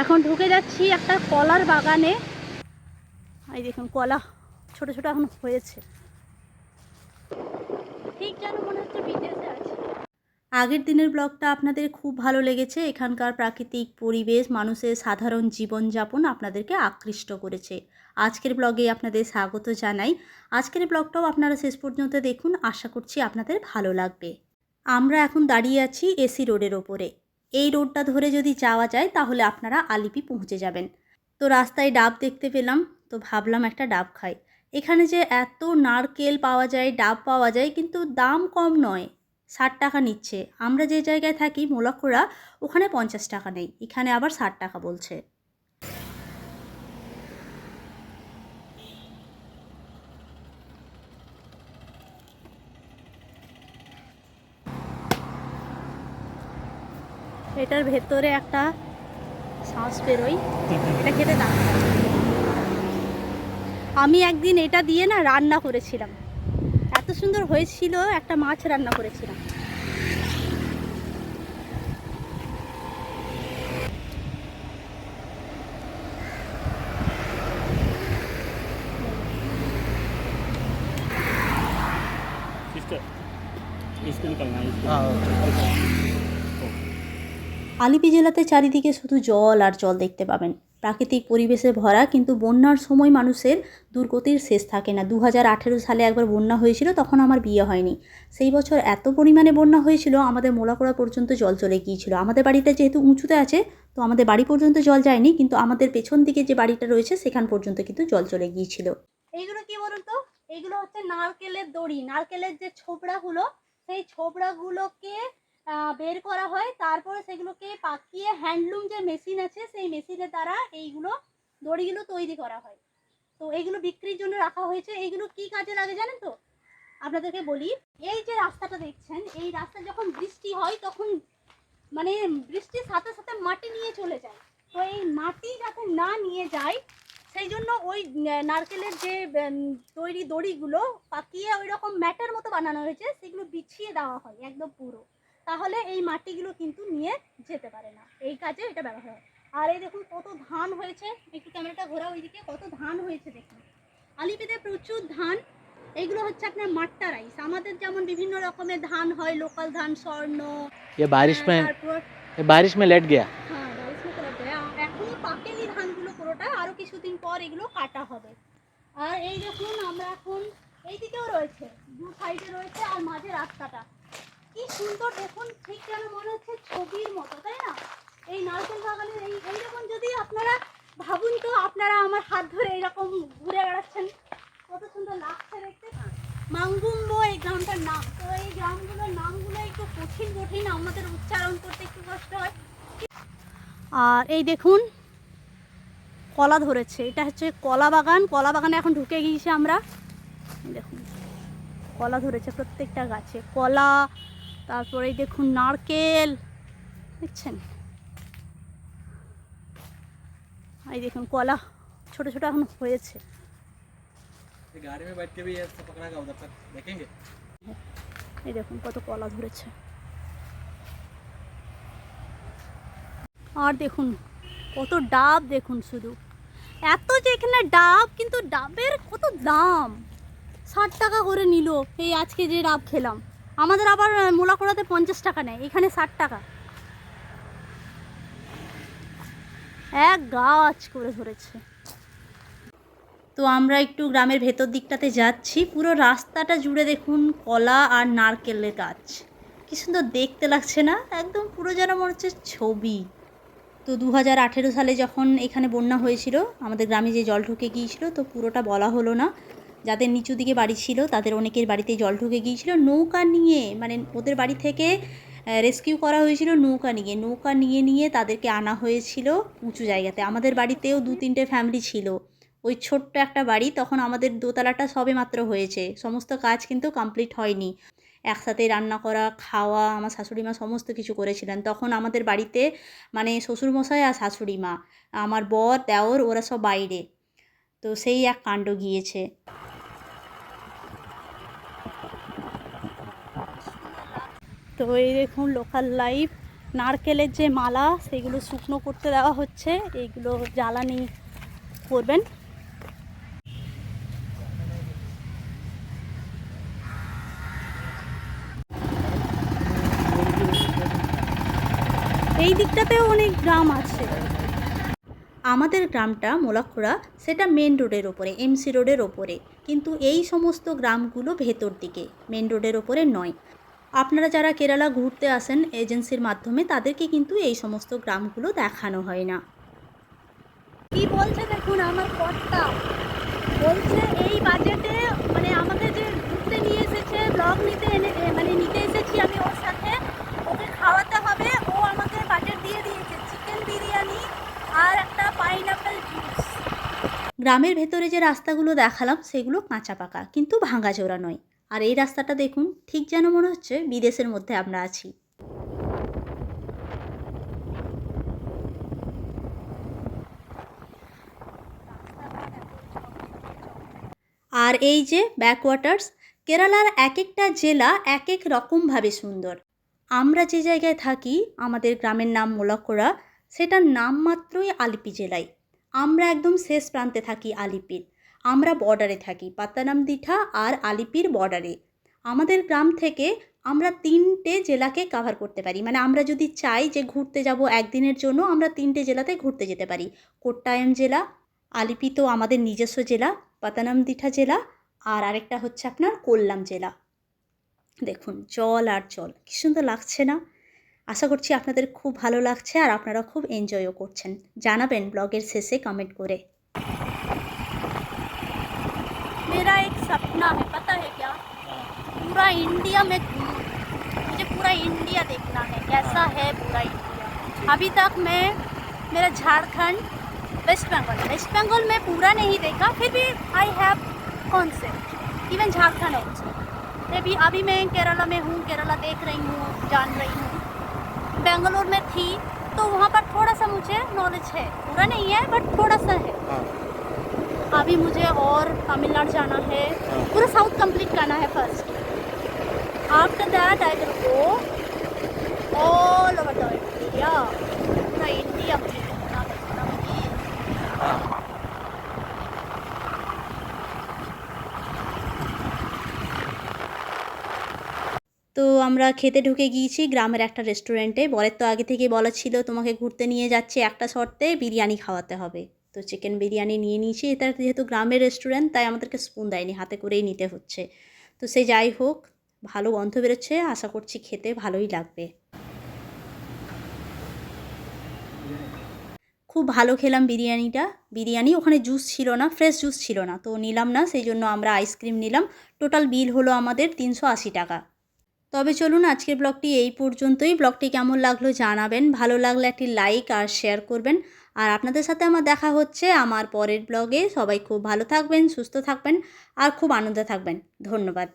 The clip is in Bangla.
এখন ঢুকে যাচ্ছি একটা কলার বাগানে। এই দেখুন, কলা ছোট ছোট এখন হয়েছে। ঠিক যেন মনে হচ্ছে বিদেশে আছে। আগের দিনের ব্লগটা আপনাদের খুব ভালো লেগেছে। এখানকার প্রাকৃতিক পরিবেশ, মানুষের সাধারণ জীবনযাপন আপনাদেরকে আকৃষ্ট করেছে। আজকের ব্লগে আপনাদের স্বাগত জানাই। আজকের ব্লগটাও আপনারা শেষ পর্যন্ত দেখুন। আশা করছি আপনাদের ভালো লাগবে। আমরা এখন দাঁড়িয়ে আছি এসি রোডের ওপরে। এই রোডটা ধরে যদি যাওয়া যায়, তাহলে আপনারা আলিপি পৌঁছে যাবেন। তো রাস্তায় ডাব দেখতে পেলাম, তো ভাবলাম একটা ডাব খাই। এখানে যে এত নারকেল পাওয়া যায়, ডাব পাওয়া যায়, কিন্তু দাম কম নয়। ষাট টাকা নিচ্ছে। আমরা যে জায়গায় থাকি, মোলাক্ষরা, ওখানে পঞ্চাশ টাকা নেই। এখানে আবার ষাট টাকা বলছে। এটার ভেতরে একটা শ্বাস বেরোয় এটা খেতে দাম আমি একদিন এটা দিয়ে না রান্না করেছিলাম এত সুন্দর হয়েছিল একটা মাছ রান্না করেছিলাম इसका इसको निकलना है इसको हाँ আলিপি জেলাতে চারিদিকে শুধু জল আর জল দেখতে পাবেন। প্রাকৃতিক পরিবেশে ভরা কিন্তু বন্যার সময় মানুষের দুর্গতির শেষ থাকে না। দু হাজার আঠেরো সালে একবার বন্যা হয়েছিল, তখন আমার বিয়ে হয়নি। সেই বছর এত পরিমাণে বন্যা হয়েছিল, আমাদের মোলাকোড়া পর্যন্ত জল চলে গিয়েছিল। আমাদের বাড়িটা যেহেতু উঁচুতে আছে, তো আমাদের বাড়ি পর্যন্ত জল যায়নি, কিন্তু আমাদের পেছন দিকে যে বাড়িটা রয়েছে, সেখান পর্যন্ত কিন্তু জল চলে গিয়েছিল। এইগুলো কি বলুন তো? এইগুলো হচ্ছে নারকেলের দড়ি। নারকেলের যে ছোবড়াগুলো সেই ছোবড়াগুলোকে বের করা হয়। তারপরে সেগুলোকে পাকিয়ে হ্যান্ডলুম যে মেশিন আছে, সেই মেশিনের দ্বারা এইগুলো দড়িগুলো তৈরি করা হয়। তো এইগুলো বিক্রির জন্য রাখা হয়েছে। এইগুলো কি কাজে লাগে জানেন তো? আপনাদেরকে বলি, এই যে রাস্তাটা দেখছেন, এই রাস্তা যখন বৃষ্টি হয় তখন মানে বৃষ্টির সাথে সাথে মাটি নিয়ে চলে যায়। তো এই মাটি যাতে না নিয়ে যায়, সেই জন্য ওই নারকেলের যে তৈরি দড়িগুলো পাকিয়ে ওই রকম ম্যাটের মতো বানানো হয়েছে। সেগুলো বিছিয়ে দেওয়া হয় একদম পুরো। তাহলে এই মাটিগুলো কিন্তু নিয়ে যেতে পারে না এই কাজে এটা ব্যবহার হয় আর এই দেখুন কত ধান হয়েছে একটু ক্যামেরাটা ঘোরা ওইদিকে কত ধান হয়েছে দেখুন আলিপিতে প্রচুর ধান এইগুলো হচ্ছে আপনার মাট্টা রাইস আমাদের যেমন বিভিন্ন রকমের ধান হয় লোকাল ধান স্বর্ণ ये बारिश আহ, में তারপর ये बारिश में लेट गया হ্যাঁ বারিশ মতো লাগবে আ- এখনো পাকেনি ধানগুলো পুরোটা আরো কিছুদিন পর এগুলো কাটা হবে আর এই দেখুন আমরা এখন এই দিকেও রয়েছে দু সাইডে রয়েছে আর মাঝে রাস্তাটা কি সুন্দর দেখুন, ঠিক যেন মনে হচ্ছে ছবির মতো, তাই না? এই নারকেল বাগানের এই এইরকম যদি আপনারা ভাবুন তো, আপনারা আমার হাত ধরে এইরকম ঘুরে বেড়াচ্ছেন। কত সুন্দর লাগছে দেখতে। মাঙ্গুম্ব এই গ্রামটার নাম। তো এই গ্রামগুলোর নামগুলো একটু কঠিন কঠিন, আমাদের উচ্চারণ করতে একটু কষ্ট হয়। আর এই দেখুন, কলা ধরেছে। এটা হচ্ছে কলা বাগান। কলা বাগানে এখন ঢুকে গিয়েছি আমরা। দেখুন, কলা ধরেছে প্রত্যেকটা গাছে। কলা তারপরে দেখুন নারকেল দেখছেন? এই দেখুন কলা ছোট ছোট এখন হয়েছে। এই দেখুন কত কলা ধরেছে। আর দেখুন কত ডাব দেখুন শুধু। এত যে এখানে ডাব কিন্তু ডাবের কত দাম? ষাট টাকা করে নিল এই আজকে যে ডাব খেলাম। আমাদের আবার মোলাকোড়াতে পঞ্চাশ টাকা নেয়, এখানে ষাট টাকা। এক গাছ করে ধরেছে। তো আমরা একটু গ্রামের ভেতর দিকটাতে যাচ্ছি। পুরো রাস্তাটা জুড়ে দেখুন কলা আর নারকেলের গাছ। কি সুন্দর দেখতে লাগছে না? একদম পুরো যেন মনে হচ্ছে ছবি। তো দু হাজার আঠেরো সালে যখন এখানে বন্যা হয়েছিল, আমাদের গ্রামে যে জল ঢুকে গিয়েছিল, তো পুরোটা বলা হলো না। যাদের নিচু দিকে বাড়ি ছিল, তাদের অনেকের বাড়িতে জল ঢুকে গিয়েছিল। নৌকা নিয়ে মানে ওদের বাড়ি থেকে রেস্কিউ করা হয়েছিল নৌকা নিয়ে। নৌকা নিয়ে নিয়ে তাদেরকে আনা হয়েছিল উঁচু জায়গাতে। আমাদের বাড়িতেও দু তিনটে ফ্যামিলি ছিল। ওই ছোট্ট একটা বাড়ি, তখন আমাদের দোতলাটা সবে মাত্র হয়েছে। সমস্ত কাজ কিন্তু কমপ্লিট হয়নি। একসাথে রান্না করা, খাওয়া, আমার শাশুড়ি মা সমস্ত কিছু করেছিলেন। তখন আমাদের বাড়িতে মানে শ্বশুরমশাই আর শাশুড়ি মা, আমার বর, দেওর, ওরা সব বাইরে। তো সেই এক কাণ্ড গিয়েছে। তো এই দেখুন লোকাল লাইফ নারকেলের যে মালা, সেগুলো শুকনো করতে দেওয়া হচ্ছে। এইগুলো জ্বালানি করবেন। এই দিকটাতেও অনেক গ্রাম আছে। আমাদের গ্রামটা মোলাক্ষুড়া সেটা মেন রোডের ওপরে এমসি রোডের ওপরে। কিন্তু এই সমস্ত গ্রামগুলো ভেতর দিকে মেন রোডের ওপরে নয়। আপনারা যারা কেরালা ঘুরতে আসেন এজেন্সির মাধ্যমে তাদেরকে কিন্তু এই সমস্ত গ্রামগুলো দেখানো হয় না। কি বলছে দেখুন আমার কর্তা। বলছে এই বাজেটে মানে আমাকে যে ঘুরতে নিয়ে এসেছে ব্লগ নিতে এনে মানে নিতে এসেছি আমি ওর সাথে ওকে খাওয়াতে হবে ও আমাকে বাজেট দিয়ে দিয়েছে চিকেন বিরিয়ানি আর একটা পাইনাপেল জুস গ্রামের ভেতরে যে রাস্তাগুলো দেখালাম সেগুলো কাঁচা পাকা কিন্তু ভাঙাচোরা নয়। আর এই রাস্তাটা দেখুন, ঠিক যেন মনে হচ্ছে বিদেশের মধ্যে আমরা আছি। আর এই যে ব্যাকওয়াটার্স কেরালার এক একটা জেলা এক এক রকমভাবে সুন্দর। আমরা যে জায়গায় থাকি, আমাদের গ্রামের নাম মোলাকোড়া সেটার নাম মাত্রই আলিপি জেলায়। আমরা একদম শেষ প্রান্তে থাকি আলিপির। আমরা বর্ডারে থাকি পাতানাম দিঠা আর আলিপির বর্ডারে আমাদের গ্রাম থেকে আমরা তিনটে জেলাকে কাভার করতে পারি। মানে আমরা যদি চাই যে ঘুরতে যাব একদিনের জন্য, আমরা তিনটে জেলাতে ঘুরতে যেতে পারি। কোট্টায়াম জেলা আলিপি তো আমাদের নিজস্ব জেলা পাতানাম দিঠা জেলা, আর আরেকটা হচ্ছে আপনার কোল্লাম জেলা। দেখুন, জল আর জল, কি সুন্দর লাগছে না? আশা করছি আপনাদের খুব ভালো লাগছে আর আপনারা খুব এনজয়ও করছেন। জানাবেন ব্লগের শেষে কমেন্ট করে। पूरा इंडिया में मुझे पूरा इंडिया देखना है। कैसा है। पूरा इंडिया अभी तक मैं मेरा झारखंड वेस्ट बंगाल वेस्ट बंगाल में पूरा नहीं देखा फिर भी I have concept even Jharkhand also अभी अभी मैं केरला में हूँ केरला देख रही हूँ जान रही हूँ। बेंगलोर में थी तो वहाँ पर थोड़ा सा मुझे नॉलेज है। पूरा नहीं है बट थोड़ा सा है। हाँ। अभी मुझे और तमिलनाडु जाना है। हाँ। पूरा साउथ कंप्लीट करना है first After that, I will go all over the India. The India. তো আমরা খেতে ঢুকে গিয়েছি গ্রামের একটা রেস্টুরেন্টে বরের তো আগে থেকে বলা ছিল তোমাকে ঘুরতে নিয়ে যাচ্ছে একটা শর্তে বিরিয়ানি খাওয়াতে হবে তো চিকেন বিরিয়ানি নিয়ে নিয়েছি এটা যেহেতু গ্রামের রেস্টুরেন্ট তাই আমাদেরকে স্পুন দেয়নি হাতে করেই নিতে হচ্ছে তো সে যাই হোক ভালো গন্ধ বেরোচ্ছে, আশা করছি খেতে ভালোই লাগবে। খুব ভালো খেলাম বিরিয়ানিটা। বিরিয়ানি ওখানে জুস ছিল না ফ্রেশ জুস ছিল না, তো নিলাম না, সেই জন্য আমরা আইসক্রিম নিলাম। টোটাল বিল হলো আমাদের তিনশো আশি টাকা। তবে চলুন, আজকের ব্লগটি এই পর্যন্তই। ব্লগটি কেমন লাগল জানাবেন। ভালো লাগলে একটি লাইক আর শেয়ার করবেন। আর আপনাদের সাথে আমার দেখা হচ্ছে আমার পরের ব্লগে সবাই খুব ভালো থাকবেন, সুস্থ থাকবেন, আর খুব আনন্দে থাকবেন। ধন্যবাদ।